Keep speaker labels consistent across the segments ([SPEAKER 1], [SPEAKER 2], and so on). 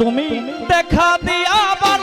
[SPEAKER 1] তুমি দেখা দিয়া বালাও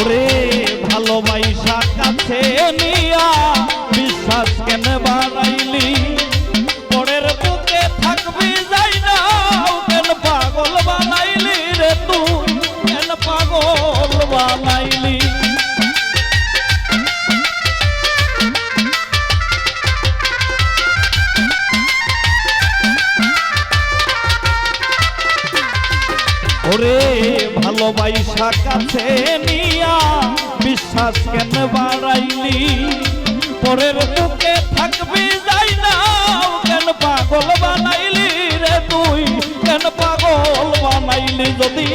[SPEAKER 1] ওরে ভালোবাসা ওরে ভালোবাসা কাছে নিয়া বিশ্বাস কেন বাড়াইলি? পরের তোকে থাকবি যাই না, কেন পাগল বানাইলি রে তুই? কেন পাগল বানাইলি যদি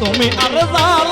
[SPEAKER 1] তুমি আর জ্বালা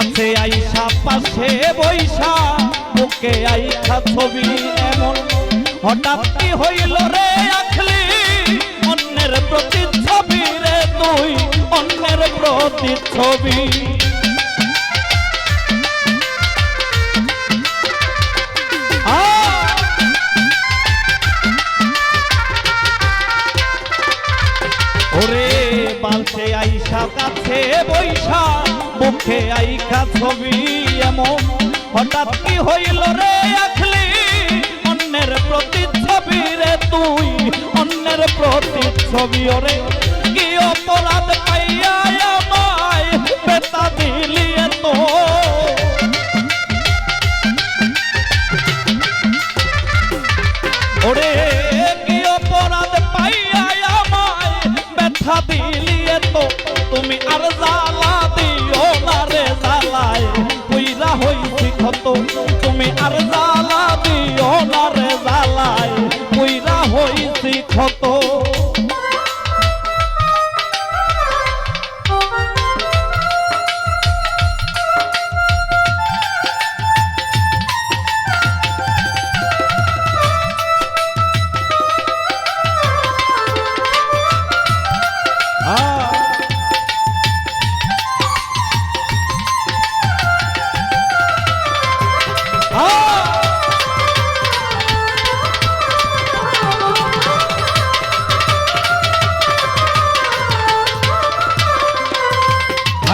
[SPEAKER 1] কাছে আইসা, পাশে বৈশা বুকে আইসা ছবি এমন। হঠাৎ কি হইল রে আখলি? অন্যের প্রতি ছবি রে তুই, অন্যের প্রতি ছবি ওরে বালতে আইসা, কাছে বৈশা মুখে আইখা ছবি এমন। হঠাৎ কি হইল রে আখলি? অন্যের প্রতি ছবি রে তুই, অন্যের প্রতি ছবি ওরে। কি অপরাধ পাইয়া হইছি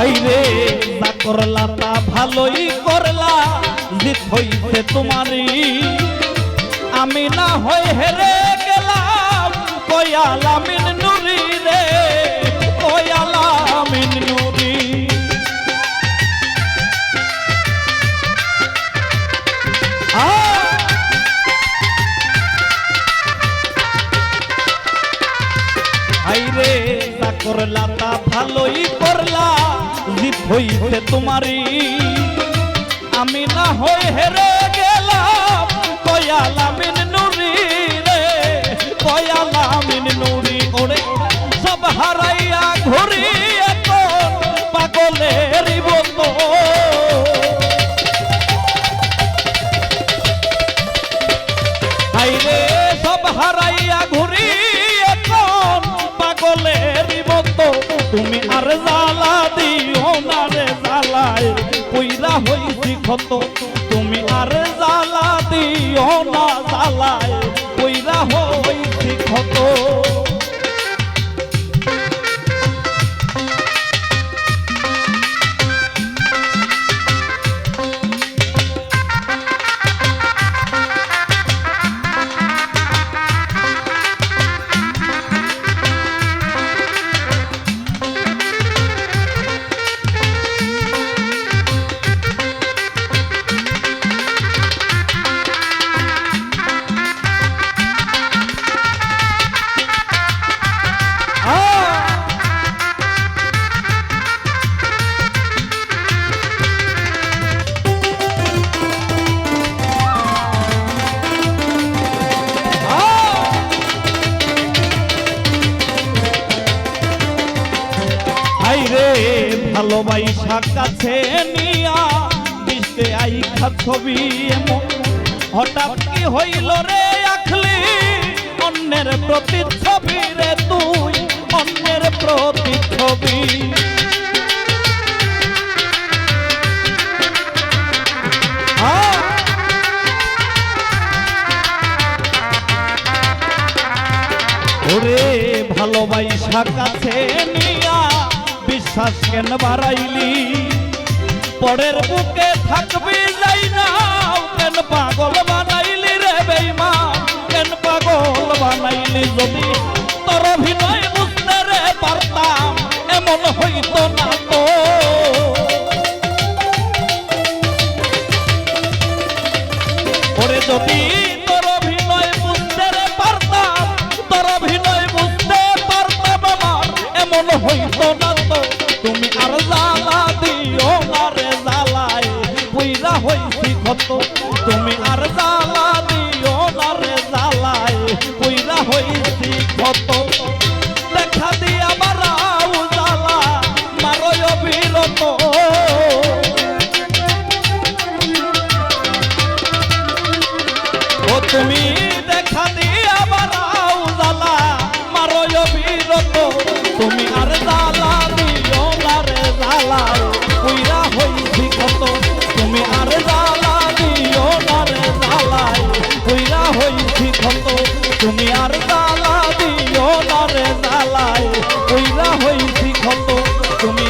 [SPEAKER 1] হাইরে তা করলা তা ভালোই করলা জিত হইছে তোমারই। আমি না হয়ে হেরে গেলাম কয়ালামিন নুরি করলা তা ভালোই করলা জিত হইতে তোমারই। আমি না হই হেরে গেলাম কয়ালামিন নুরি রে কয়ালামিন নুরি ওরে। সব হারাইয়া ঘুরি এখন পাগলের আর জ্বালা দিও না রে জ্বালায়। কইরা হইছি ক্ষত। ভালোবাইসা কাছে নিয়া দিশে আইখা ছবি এমন। হঠাৎ কি হইল রে আখলি? অন্যের প্রতিচ্ছবি রে তুই, অন্যের প্রতিচ্ছবি। আ ওরে ভালোবাইসা কাছে নিয়া বিশ্বাস কেন বাড়াইলি? পরের বুকে থাকবি যাই না, কেন পাগল বানাইলি রে বেইমা কেন পাগল বানাইলি যদি? তোর অভিনয় বুঝতে রে পারতাম, এমন হইতো না পুইরা হইছি কত জ্বালায় কইরা হইছি ক্ষত তুমি